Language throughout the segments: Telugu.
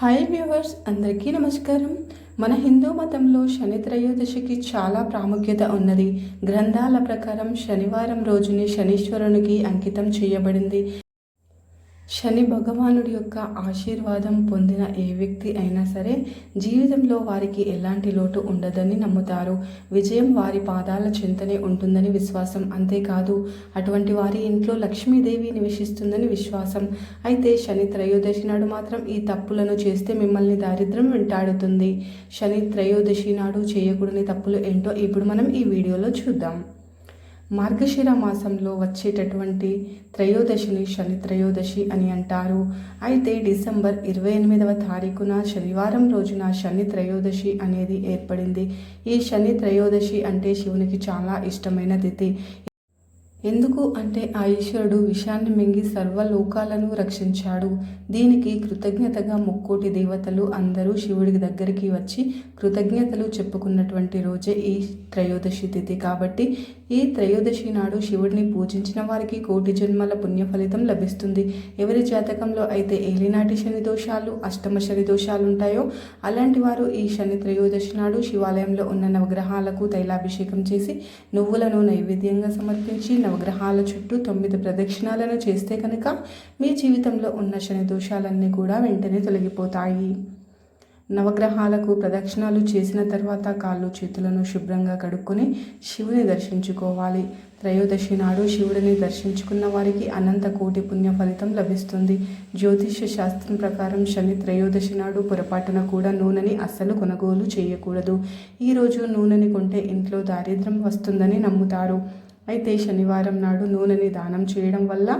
హాయ్ వ్యూవర్స్ అందరికీ నమస్కారం. మన హిందూ మతంలో శని త్రయోదశికి చాలా ప్రాముఖ్యత ఉన్నది. గ్రంథాల ప్రకారం శనివారం రోజుని శనీశ్వరునికి అంకితం చేయబడింది. శని భగవానుడి యొక్క ఆశీర్వాదం పొందిన ఏ వ్యక్తి అయినా సరే జీవితంలో వారికి ఎలాంటి లోటు ఉండదని నమ్ముతారు. విజయం వారి పాదాల చింతనే ఉంటుందని విశ్వాసం అంతేకాదు. అటువంటి వారి ఇంట్లో లక్ష్మీదేవి నివసిస్తుందని విశ్వాసం. అయితే శని త్రయోదశి నాడు మాత్రం ఈ తప్పులను చేస్తే మిమ్మల్ని దారిద్ర్యం వెంటాడుతుంది. శని త్రయోదశి నాడు చేయకూడని తప్పులు ఏంటో ఇప్పుడు మనం ఈ వీడియోలో చూద్దాం. మార్గశిర మాసంలో వచ్చేటటువంటి త్రయోదశిని శని త్రయోదశి అని అంటారు. అయితే డిసెంబర్ ఇరవై ఎనిమిదవ తారీఖున శనివారం రోజున శని త్రయోదశి అనేది ఏర్పడింది. ఈ శని త్రయోదశి అంటే శివునికి చాలా ఇష్టమైన తిథి ఎందుకు అంటే ఆ ఈశ్వరుడు విషాన్ని మింగి సర్వలోకాలను రక్షించాడు. దీనికి కృతజ్ఞతగా ముక్కోటి దేవతలు అందరూ శివుడి దగ్గరికి వచ్చి కృతజ్ఞతలు చెప్పుకున్నటువంటి రోజే ఈ త్రయోదశి తిథి. కాబట్టి ఈ త్రయోదశి నాడు శివుడిని పూజించిన వారికి కోటి జన్మల పుణ్య ఫలితం లభిస్తుంది. ఎవరి జాతకంలో అయితే ఏలినాటి శని దోషాలు అష్టమ శని దోషాలు ఉంటాయో అలాంటి వారు ఈ శని త్రయోదశి నాడు శివాలయంలో ఉన్న నవగ్రహాలకు తైలాభిషేకం చేసి నువ్వులను నైవేద్యంగా సమర్పించి నవగ్రహాల చుట్టూ తొమ్మిది ప్రదక్షిణాలను చేస్తే కనుక మీ జీవితంలో ఉన్న శని దోషాలన్నీ కూడా వెంటనే తొలగిపోతాయి. నవగ్రహాలకు ప్రదక్షిణాలు చేసిన తర్వాత కాళ్ళు చేతులను శుభ్రంగా కడుక్కొని శివుని దర్శించుకోవాలి. త్రయోదశి నాడు శివుడిని దర్శించుకున్న వారికి అనంత కోటి పుణ్య ఫలితం లభిస్తుంది. జ్యోతిష్య శాస్త్రం ప్రకారం శని త్రయోదశి నాడు పొరపాటున కూడా నూనెని అస్సలు కొనుగోలు చేయకూడదు. ఈరోజు నూనెని కొంటే ఇంట్లో దారిద్ర్యం వస్తుందని నమ్ముతారు. అయితే శనివారం నాడు నూనెని దానం చేయడం వల్ల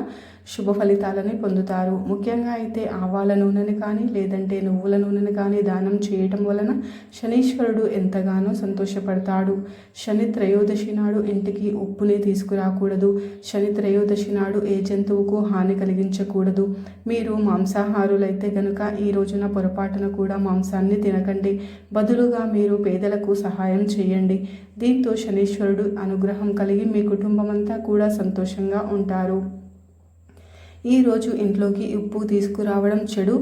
శుభ ఫలితాలని పొందుతారు. ముఖ్యంగా అయితే ఆవాల నూనెని కానీ లేదంటే నువ్వుల నూనెని కానీ దానం చేయటం వలన శనీశ్వరుడు ఎంతగానో సంతోషపడతాడు. శని త్రయోదశి నాడు ఇంటికి ఉప్పుని తీసుకురాకూడదు. శని త్రయోదశి నాడు ఏ జంతువుకు హాని కలిగించకూడదు. మీరు మాంసాహారులైతే గనుక ఈ రోజున పొరపాటున కూడా మాంసాన్ని తినకండి. బదులుగా మీరు పేదలకు సహాయం చేయండి. దీంతో శనీశ్వరుడు అనుగ్రహం కలిగి మీ కుటుంబమంతా కూడా సంతోషంగా ఉంటారు. ఈరోజు ఇంట్లోకి ఉప్పు తీసుకురావడం చెడు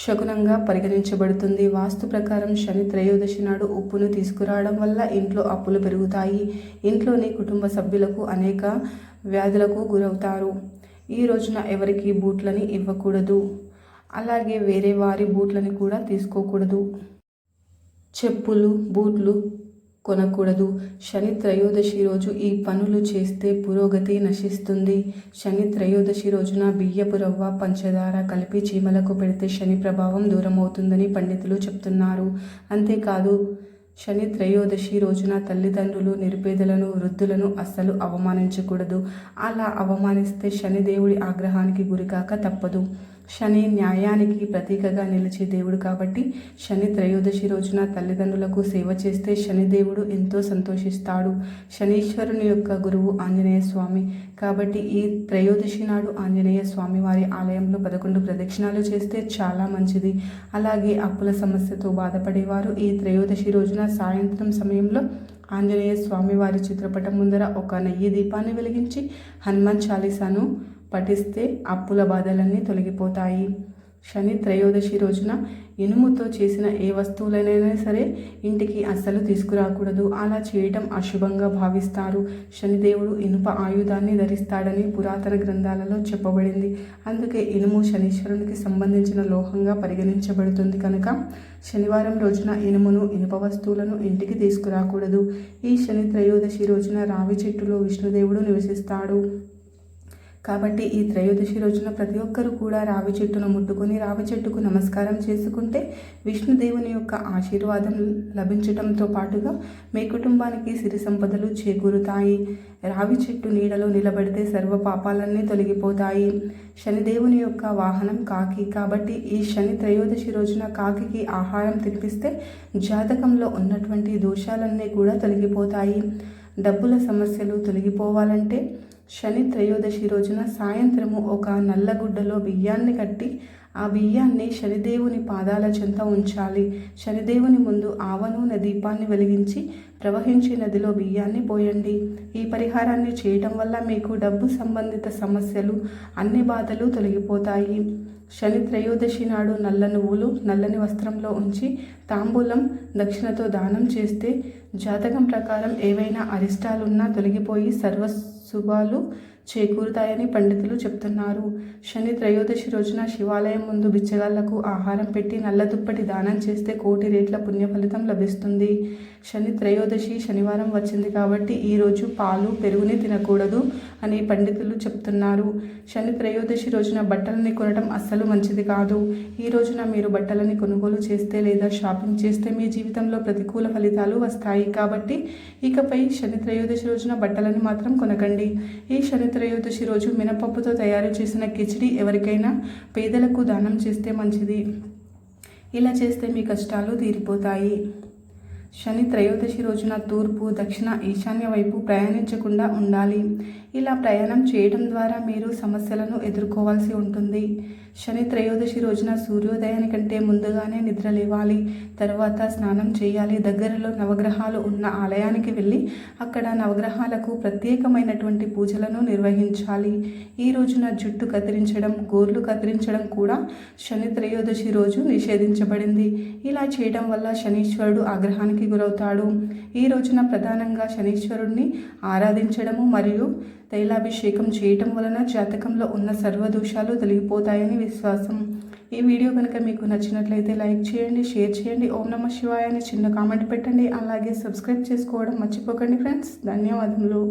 శకునంగా పరిగణించబడుతుంది. వాస్తు ప్రకారం శని త్రయోదశి నాడు ఉప్పును తీసుకురావడం వల్ల ఇంట్లో అప్పులు పెరుగుతాయి. ఇంట్లోని కుటుంబ సభ్యులకు అనేక వ్యాధులకు గురవుతారు. ఈ రోజున ఎవరికి బూట్లని ఇవ్వకూడదు. అలాగే వేరే వారి బూట్లని కూడా తీసుకోకూడదు. చెప్పులు బూట్లు కొనకూడదు. శని త్రయోదశి రోజు ఈ పనులు చేస్తే పురోగతి నశిస్తుంది. శని త్రయోదశి రోజున బియ్యపు రవ్వ పంచదార కలిపి చీమలకు పెడితే శని ప్రభావం దూరం అవుతుందని పండితులు చెప్తున్నారు. అంతేకాదు శని త్రయోదశి రోజున తల్లిదండ్రులు నిరుపేదలను వృద్ధులను అస్సలు అవమానించకూడదు. అలా అవమానిస్తే శనిదేవుడి ఆగ్రహానికి గురికాక తప్పదు. శని న్యాయానికి ప్రతీకగా నిలిచే దేవుడు కాబట్టి శని త్రయోదశి రోజున తల్లిదండ్రులకు సేవ చేస్తే శనిదేవుడు ఎంతో సంతోషిస్తాడు. శనీశ్వరుని యొక్క గురువు ఆంజనేయ స్వామి. కాబట్టి ఈ త్రయోదశి నాడు ఆంజనేయ స్వామి వారి ఆలయంలో పదకొండు ప్రదక్షిణాలు చేస్తే చాలా మంచిది. అలాగే అప్పుల సమస్యతో బాధపడేవారు ఈ త్రయోదశి రోజున సాయంత్రం సమయంలో ఆంజనేయ స్వామి వారి చిత్రపటం ముందర ఒక నెయ్యి దీపాన్ని వెలిగించి హనుమాన్ చాలీసాను పఠిస్తే అప్పుల బాధలన్నీ తొలగిపోతాయి. శని త్రయోదశి రోజున ఇనుముతో చేసిన ఏ వస్తువులైనా సరే ఇంటికి అస్సలు తీసుకురాకూడదు. అలా చేయటం అశుభంగా భావిస్తారు. శనిదేవుడు ఇనుప ఆయుధాన్ని ధరిస్తాడని పురాతన గ్రంథాలలో చెప్పబడింది. అందుకే ఇనుము శనీశ్వరునికి సంబంధించిన లోహంగా పరిగణించబడుతుంది కనుక శనివారం రోజున ఇనుమును ఇనుప వస్తువులను ఇంటికి తీసుకురాకూడదు. ఈ శని త్రయోదశి రోజున రావి చెట్టులో విష్ణుదేవుడు నివసిస్తాడు. కాబట్టి ఈ త్రయోదశి రోజున ప్రతి ఒక్కరూ కూడా రావి చెట్టును ముట్టుకొని రావి చెట్టుకు నమస్కారం చేసుకుంటే విష్ణుదేవుని యొక్క ఆశీర్వాదం లభించటంతో పాటుగా మీ కుటుంబానికి సిరి సంపదలు చేకూరుతాయి. రావి చెట్టు నీడలో నిలబడితే సర్వ పాపాలన్నీ తొలగిపోతాయి. శనిదేవుని యొక్క వాహనం కాకి. కాబట్టి ఈ శని త్రయోదశి రోజున కాకికి ఆహారం తినిపిస్తే జాతకంలో ఉన్నటువంటి దోషాలన్నీ కూడా తొలగిపోతాయి. డబ్బుల సమస్యలు తొలగిపోవాలంటే శని త్రయోదశి రోజున సాయంత్రము ఒక నల్లగుడ్డలో బియ్యాన్ని కట్టి ఆ బియ్యాన్ని శనిదేవుని పాదాల చెంత ఉంచాలి. శనిదేవుని ముందు ఆవనూనె దీపాన్ని వెలిగించి ప్రవహించే నదిలో బియ్యాన్ని పోయండి. ఈ పరిహారాన్ని చేయటం వల్ల మీకు డబ్బు సంబంధిత సమస్యలు అన్ని బాధలు తొలగిపోతాయి. శని త్రయోదశి నాడు నల్ల నువ్వులు నల్లని వస్త్రంలో ఉంచి తాంబూలం దక్షిణతో దానం చేస్తే జాతకం ప్రకారం ఏవైనా అరిష్టాలున్నా తొలగిపోయి సర్వశుభాలు చేకూరుతాయని పండితులు చెప్తున్నారు. శని త్రయోదశి రోజున శివాలయం ముందు బిచ్చగాళ్ళకు ఆహారం పెట్టి నల్ల దుప్పటి దానం చేస్తే కోటి రేట్ల పుణ్య ఫలితం లభిస్తుంది. శని త్రయోదశి శనివారం వచ్చింది కాబట్టి ఈరోజు పాలు పెరుగుని తినకూడదు అని పండితులు చెప్తున్నారు. శని త్రయోదశి రోజున బట్టలని కొనడం అస్సలు మంచిది కాదు. ఈ రోజున మీరు బట్టలని కొనుగోలు చేస్తే లేదా షాపింగ్ చేస్తే మీ జీవితంలో ప్రతికూల ఫలితాలు వస్తాయి. కాబట్టి ఇకపై శని త్రయోదశి రోజున బట్టలని మాత్రం కొనకండి. ఈ శని త్రయోదశి రోజు మినపప్పుతో తయారు చేసిన కిచిడి ఎవరికైనా పేదలకు దానం చేస్తే మంచిది. ఇలా చేస్తే మీ కష్టాలు తీరిపోతాయి. శని త్రయోదశి రోజున తూర్పు దక్షిణ ఈశాన్య వైపు ప్రయాణించకుండా ఉండాలి. ఇలా ప్రయాణం చేయడం ద్వారా మీరు సమస్యలను ఎదుర్కోవాల్సి ఉంటుంది. శని త్రయోదశి రోజున సూర్యోదయానికంటే ముందుగానే నిద్ర లేవాలి. తర్వాత స్నానం చేయాలి. దగ్గరలో నవగ్రహాలు ఉన్న ఆలయానికి వెళ్ళి అక్కడ నవగ్రహాలకు ప్రత్యేకమైనటువంటి పూజలను నిర్వహించాలి. ఈ రోజున జుట్టు కత్తిరించడం గోర్లు కత్తిరించడం కూడా శని త్రయోదశి రోజు నిషేధించబడింది. ఇలా చేయడం వల్ల శనీశ్వరుడు ఆగ్రహానికి గురవుతాడు. ఈ రోజున ప్రధానంగా శనీశ్వరుడిని ఆరాధించడము మరియు తైలాభిషేకం చేయటం వలన జాతకంలో ఉన్న సర్వదోషాలు తొలగిపోతాయని విశ్వాసం. ఈ వీడియో కనుక మీకు నచ్చినట్లయితే లైక్ చేయండి షేర్ చేయండి. ఓం నమ శివాయ అని చిన్న కామెంట్ పెట్టండి. అలాగే సబ్స్క్రైబ్ చేసుకోవడం మర్చిపోకండి ఫ్రెండ్స్. ధన్యవాదములు.